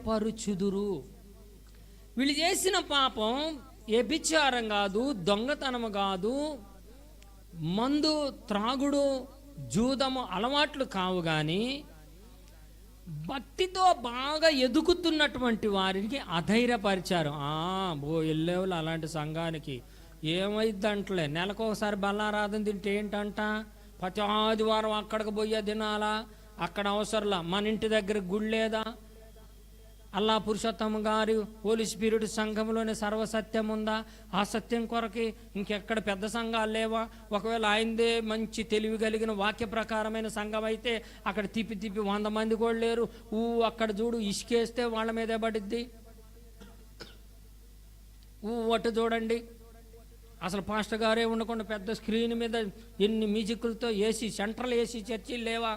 పరుచుదురు వీళ్ళు చేసిన పాపం వ్యభిచారం కాదు దొంగతనము కాదు మందు త్రాగుడు జూదము అలవాట్లు కావు కానీ భక్తితో బాగా ఎదుగుతున్నటువంటి వారికి అధైర్యపరిచారు. ఆ ఓ వెళ్ళేవాళ్ళు అలాంటి సంఘానికి ఏమైద్దంటలే నెలకు ఒకసారి బల్లారాధన తింటే ఏంటంట? ప్రతి ఆదివారం అక్కడికి పోయే తినాలా? అక్కడ అవసరంలా? మన ఇంటి దగ్గర గుడి లేదా అల్లా పురుషోత్తమ గారి హోలీ స్పిరిట్ సంఘంలోనే సర్వసత్యం ఉందా ఆ సత్యం కొరకి ఇంకెక్కడ పెద్ద సంఘాలు లేవా? ఒకవేళ ఆయనదే మంచి తెలివి కలిగిన వాక్య ప్రకారమైన సంఘం అయితే అక్కడ తిప్పి తిప్పి వంద మంది కూడా లేరు. ఊ అక్కడ చూడు ఇసుకేస్తే వాళ్ళ మీదే పడిద్ది. ఊ ఒట్టు చూడండి. అసలు పాస్టర్ గారే ఉండకుండా పెద్ద స్క్రీన్ మీద ఎన్ని మ్యూజిక్లతో ఏసీ సెంట్రల్ ఏసీ చర్చీలు లేవా?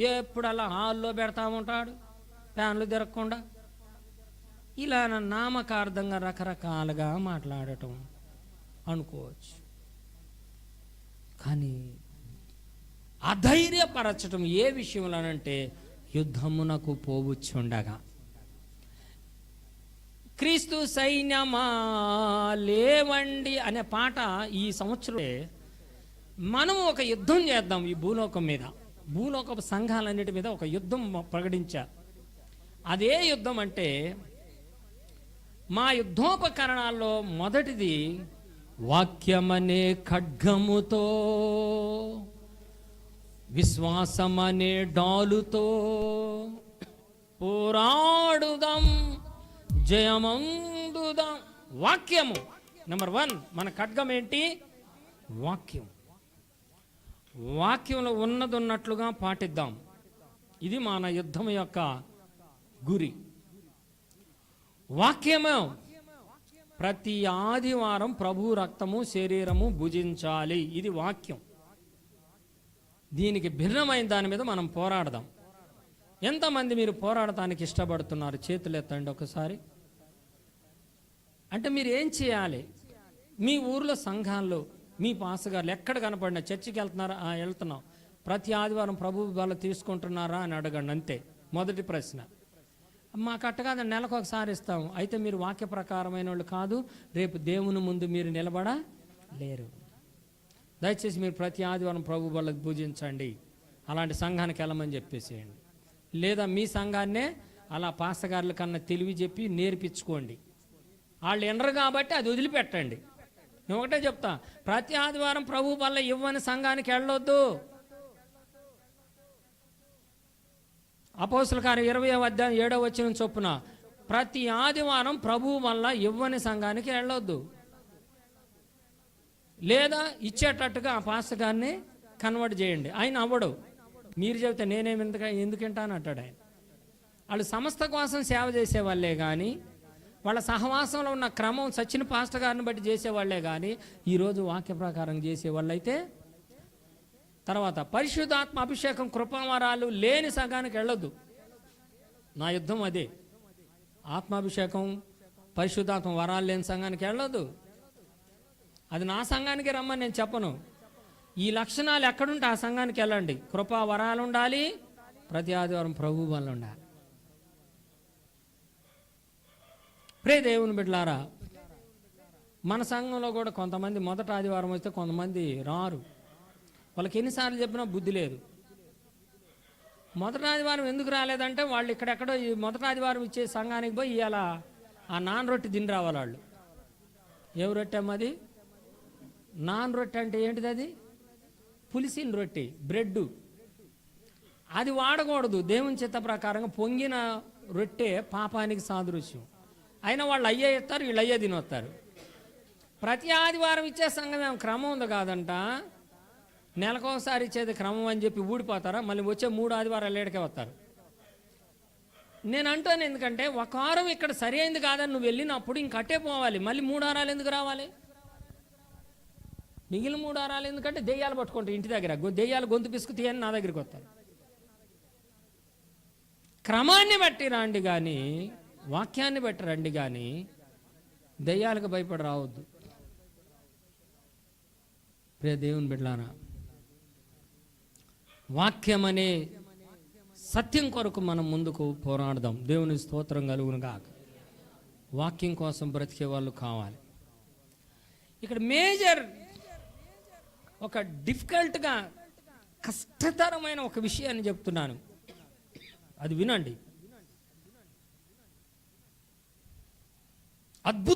ఎప్పుడు అలా హాల్లో పెడతా ఉంటాడు? ఫ్యాన్లు తిరగకుండా ఇలా నామకార్థంగా రకరకాలుగా మాట్లాడటం అనుకోవచ్చు. కానీ అధైర్యపరచటం ఏ విషయంలోనంటే యుద్ధమునకు పోవచ్చుండగా క్రీస్తు సైన్యమా లేవండి అనే పాట ఈ సంవత్సరం మనం ఒక యుద్ధం చేద్దాం ఈ భూలోకం మీద. భూలోకపు సంఘాలన్నిటి మీద ఒక యుద్ధం ప్రకటించారు. అదే యుద్ధం అంటే మా యుద్ధోపకరణాల్లో మొదటిది వాక్యమనే ఖడ్గముతో విశ్వాసమనే డాలుతో పోరాడుదాం జయమందుదాం. వాక్యము. నెంబర్ వన్ మన ఖడ్గం ఏంటి వాక్యం. వాక్యంలో ఉన్నది ఉన్నట్లుగా పాటిద్దాం. ఇది మన యుద్ధం యొక్క గురి. వాక్యము ప్రతి ఆదివారం ప్రభు రక్తము శరీరము భుజించాలి. ఇది వాక్యం. దీనికి భిన్నమైన దాని మీద మనం పోరాడదాం. ఎంతమంది మీరు పోరాడటానికి ఇష్టపడుతున్నారు? చేతులు ఎత్తండి ఒకసారి. అంటే మీరు ఏం చేయాలి? మీ ఊర్లో సంఘాల్లో మీ పాసగారులు ఎక్కడ కనపడినా చర్చికి వెళ్తున్నారా? "ఆ, వెళ్తున్నాం. ప్రతి ఆదివారం ప్రభు వాళ్ళు తీసుకుంటున్నారా అని అడగండి అంతే. మొదటి ప్రశ్న. మాకు అట్టగాదు నెలకు ఒకసారి ఇస్తాం. అయితే మీరు వాక్య ప్రకారమైన వాళ్ళు కాదు రేపు దేవుని ముందు మీరు నిలబడ లేరు. దయచేసి మీరు ప్రతి ఆదివారం ప్రభు వాళ్ళకి పూజించండి. అలాంటి సంఘానికి వెళ్ళమని చెప్పేసేయండి. లేదా మీ సంఘాన్నే అలా పాసగారుల కన్నా తెలివి చెప్పి నేర్పించుకోండి. వాళ్ళు ఎనరు కాబట్టి అది వదిలిపెట్టండి. నేను ఒకటే చెప్తా ప్రతి ఆదివారం ప్రభు వల్ల ఇవ్వని సంఘానికి వెళ్ళొద్దు. అపోస్తుల కార్యం ఇరవై అధ్యాయం ఏడవ వచ్చిన చొప్పున ప్రతి ఆదివారం ప్రభువు వల్ల ఇవ్వని సంఘానికి వెళ్ళొద్దు. లేదా ఇచ్చేటట్టుగా ఆ పాస్టర్ గారిని కన్వర్ట్ చేయండి. ఆయన అవ్వడు. మీరు చెబితే నేనేమి ఎందుకు ఎందుకంటాను అంటాడు ఆయన. వాళ్ళు సంస్థ కోసం సేవ చేసేవాళ్ళే కానీ వాళ్ళ సహవాసంలో ఉన్న క్రమం సచిన పాస్టర్ గారిని బట్టి చేసేవాళ్ళే కానీ ఈరోజు వాక్య ప్రకారం చేసేవాళ్ళైతే తర్వాత పరిశుద్ధాత్మ అభిషేకం కృపావరాలు లేని సంఘానికి వెళ్ళొద్దు. నా యుద్ధం అదే. ఆత్మాభిషేకం పరిశుద్ధాత్మ వరాలు లేని సంఘానికి వెళ్ళదు అది నా సంఘానికి రమ్మని నేను చెప్పను. ఈ లక్షణాలు ఎక్కడుంటే ఆ సంఘానికి వెళ్ళండి. కృపా వరాలు ఉండాలి ప్రతి ఆదివారం ప్రభు వల్ల ఉండాలి. ప్రే దేవుని బిడ్డలారా మన సంఘంలో కూడా కొంతమంది మొదట ఆదివారం వస్తే కొంతమంది రారు. వాళ్ళకి ఎన్నిసార్లు చెప్పినా బుద్ధి లేదు. మొదటి ఆదివారం ఎందుకు రాలేదంటే వాళ్ళు ఇక్కడెక్కడో ఈ మొదటి ఆదివారం ఇచ్చే సంఘానికి పోయి ఇవాళ ఆ నాన్ రొట్టె తిని రావాలి వాళ్ళు. ఏం రొట్టె అమ్మది నాన్ రొట్టె అంటే ఏంటిది అది? పులిసిన రొట్టె బ్రెడ్. అది వాడకూడదు. దేవుని చిత్త ప్రకారంగా పొంగిన రొట్టె పాపానికి సాదృశ్యం. అయినా వాళ్ళు అయ్యే ఇస్తారు వీళ్ళు అయ్యే తినొస్తారు. ప్రతి ఆదివారం ఇచ్చే సంఘం ఏం క్రమం ఉంది కాదంట? నెలకోసారి ఇచ్చేది క్రమం అని చెప్పి ఊడిపోతారా? మళ్ళీ వచ్చే మూడు ఆదివారాలు ఏడకే వస్తారు. నేను అంటాను ఎందుకంటే ఒక వారం ఇక్కడ సరి అయింది కాదని నువ్వు వెళ్ళినప్పుడు ఇంకట్టే పోవాలి. మళ్ళీ మూడు వారాలు ఎందుకు రావాలి? మిగిలిన మూడు వారాలు ఎందుకంటే దెయ్యాలు పట్టుకుంటారు ఇంటి దగ్గర. దెయ్యాలు గొంతు పిసుకు తీయని నా దగ్గరికి వస్తారు. క్రమాన్ని బట్టి రండి కానీ వాక్యాన్ని బట్టి రండి కానీ దెయ్యాలకు భయపడి రావద్దు. ప్రియ దేవుని బిడ్డలారా వాక్యం అనే సత్యం కొరకు మనం ముందుకు పోరాడదాం. దేవుని స్తోత్రం కలుగును కాక వాక్యం కోసం బ్రతికే వాళ్ళు కావాలి. ఇక్కడ మేజర్ ఒక డిఫికల్ట్గా కష్టతరమైన ఒక విషయాన్ని చెప్తున్నాను. అది వినండి. అద్భుత